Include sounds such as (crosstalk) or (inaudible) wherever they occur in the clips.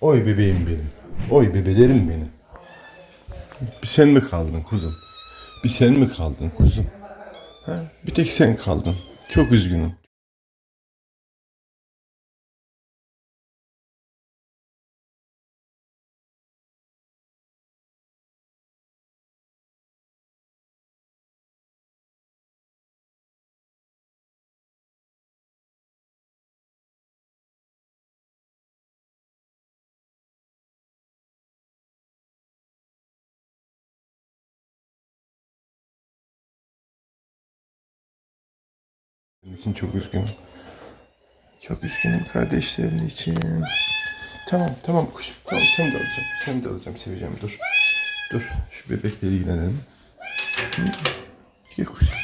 Oy bebeğim benim. Oy bebelerim benim. Bir sen mi kaldın kuzum? Bir sen mi kaldın kuzum? Ha? Bir tek sen kaldın. Çok üzgünüm. İçin çok üzgünüm. Çok üzgünüm kardeşlerin için. Tamam tamam kuşum. Tamam seni de alacağım. Seni de alacağım seveceğim. Dur. Dur. Şu bebekle ilgilenelim. Gel kuşum.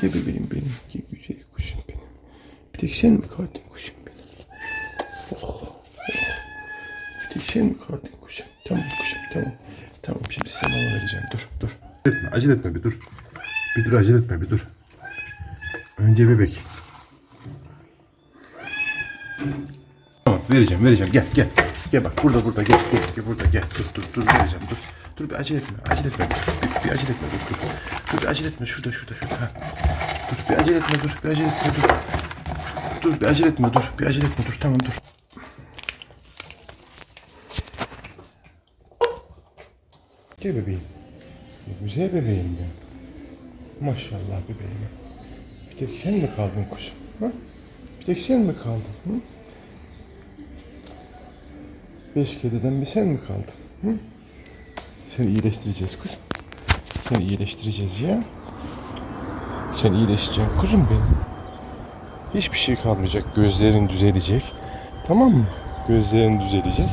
Gel bebeğim benim. Gel güzel kuşum benim. Bir tek sen mi kaldın kuşum benim? Oh. oh. Bir tek sen mi kaldın kuşum? Tamam kuşum tamam. Tamam şimdi sana vereceğim. Dur dur. Etme, acele etme bir dur. Bir dur acele etme bir dur. Önce bebek. Tamam vereceğim vereceğim gel gel. Gel bak burada burada gel gel, gel burada gel. Dur dur dur vereceğim dur. Dur bir acele etme acele etme. Bir, bir acele etme dur dur. Dur bir acele etme şurada şurada şurada. Ha. Dur bir acele etme dur bir acele etme dur. Dur bir acele etme dur bir acele etme dur tamam dur. Gel bebeğim. Güzel bebeğim ya. Maşallah bebeğim. Bir tek sen mi kaldın kuşum? Ha? Bir tek sen mi kaldın? Hı? Beş kediden bir sen mi kaldın? Hı? Seni iyileştireceğiz kuzum. Seni iyileştireceğiz ya. Sen iyileşeceksin kuzum benim. Hiçbir şey kalmayacak. Gözlerin düzelecek. Tamam mı? Gözlerin düzelecek.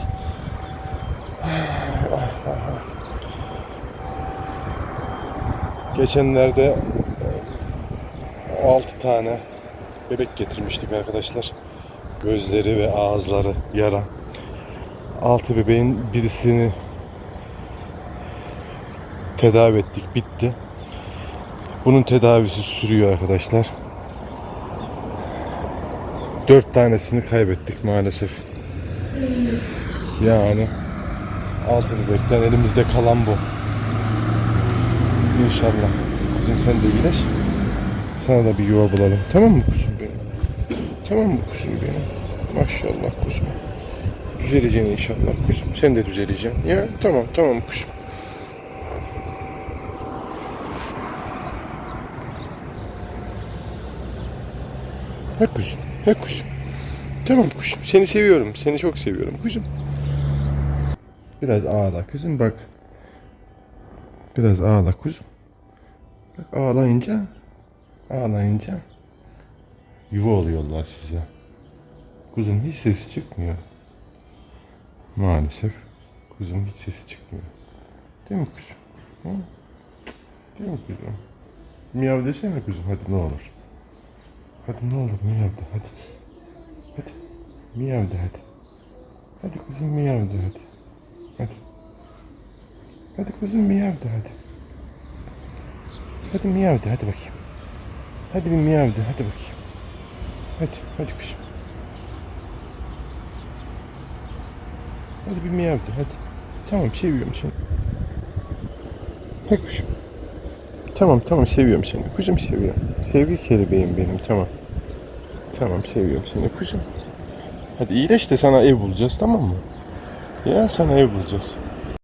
(sighs) Geçenlerde 6 tane bebek getirmiştik arkadaşlar. Gözleri ve ağızları yara. 6 bebeğin birisini tedavi ettik. Bitti. Bunun tedavisi sürüyor arkadaşlar. 4 tanesini kaybettik maalesef. Yani 6 bebekten elimizde kalan bu. İnşallah. Kızım sen de iyileş. Sana da bir yuva bulalım. Tamam mı kuzum benim? Tamam mı kuzum benim? Maşallah kuzum. Düzeleceksin inşallah kuzum. Sen de düzeleceksin. Ya tamam tamam kuzum. He kuzum. He kuzum. Tamam kuzum. Seni seviyorum. Seni çok seviyorum kuzum. Biraz ağla kızım bak. Biraz ağla kuzum. Bak ağlayınca ağlayınca yuva oluyorlar size. Kuzum hiç sesi çıkmıyor. Maalesef kuzum hiç sesi çıkmıyor. Değil mi kuzum? Hı? Değil mi kuzum? Miyav desene kuzum hadi ne olur. Hadi ne olur miyav de hadi. Hadi. Miyav de hadi. Hadi kuzum miyav de hadi. Hadi. Hadi kuzum miyav de hadi. Hadi miyav de hadi bakayım. Hadi bir miyav de hadi bakayım. Hadi hadi kuzum. Hadi bir miyav de hadi. Tamam seviyorum seni. He kuzum. Tamam tamam seviyorum seni. Kuzum seviyorum. Sevgi kelebeğim benim tamam. Tamam seviyorum seni kuzum. Hadi iyileş de sana ev bulacağız tamam mı? Ya sana ev bulacağız.